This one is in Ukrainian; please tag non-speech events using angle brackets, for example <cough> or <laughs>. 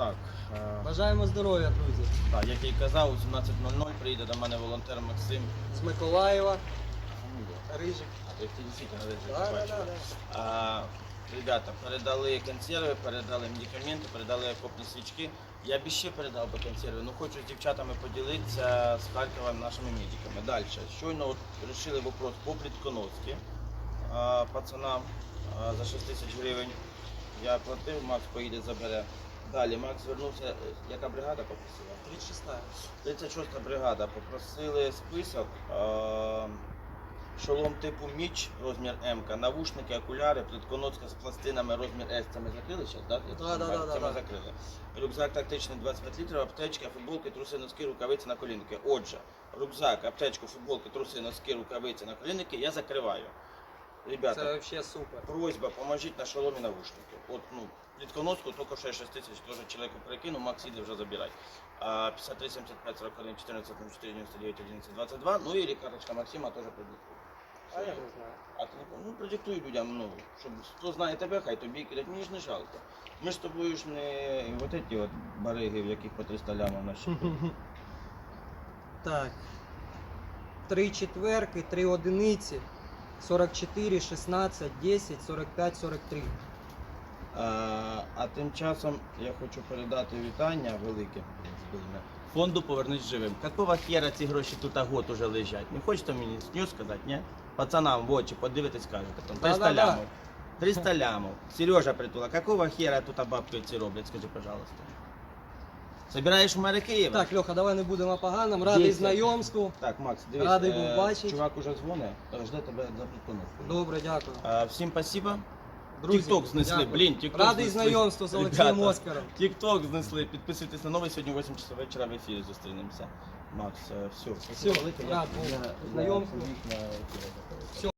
Так, е, Бажаємо здоров'я, друзі. так, як я й казав, о 17.00 приїде до мене волонтер Максим. З Миколаєва, Рижик. А, то ти дійсно речі Да, да, да, ребята, передали консерви, передали медикаменти, передали окопні свічки. Я б ще передав би консерви, ну хочу з дівчатами поділитися з Харкова нашими медиками. Далі. Щойно от вирішили вопрос по Плітконовськи пацанам за 6 тисяч гривень. Я платив, Макс поїде забере. Далі Макс звернувся, е, яка бригада попросила? 36 36 бригада попросили список. е, Шолом типу міч, розмір М, навушники, окуляри, плитконоска з пластинами, розмір С. Це ми закрили зараз, так? Да, да, да, це ми закрили. Рюкзак тактичний 25 літрів, аптечка, футболки, труси, носки, рукавиці, наколінники. Отже, рюкзак, аптечку, футболки, труси, носки, рукавиці, наколінники я закриваю. Ребята, Це взагалі супер. Просьба, поможіть на шоломі навушники. От, ну, плітконоску тільки що я 6 тисяч теж чоловіку перекинув, Макс іде вже забирай. А 53, 75, 41, 14, 04, 99, 11, 22, ну і карточка Максима теж продиктує. А я не знаю. А ти не пом- ну, продиктуй людям, ну, щоб хто знає тебе, хай тобі кидать, мені ж не жалко. Ми ж з тобою ж не от ці от бариги, в яких по 300 лямів на щиті. <laughs> Так. Три четверки, три одиниці. 44, 16, 10, 45, 43. А, а тим часом я хочу передати вітання велике фонду Повернись живим. Какого хера ці гроші тут а год уже лежать? Не хочете мені сню сказати, ні? Пацанам в очі подивитись кажете, там 300 Да-да-да. лямов. 300 лямов. Сережа притула, какого хера тут бабки ці роблять, скажи, пожалуйста. Собираєш в мере Києва? Так, Льоха, давай не будемо поганим. Радий Дійсно. знайомству. Так, Макс, дивись, Радий е, був бачити. чувак уже дзвонить, е, жде тебе за приконочку. Добре, дякую. А, всім спасибо. Тікток знесли, дякую. блін, тікток Радий знесли. знайомству з Олексієм Ребята, Оскаром. Тікток знесли, підписуйтесь на новий, сьогодні 8 часов вечора в ефірі зустрінемося. Макс, е, все, Всьо, рад був. Знайомству.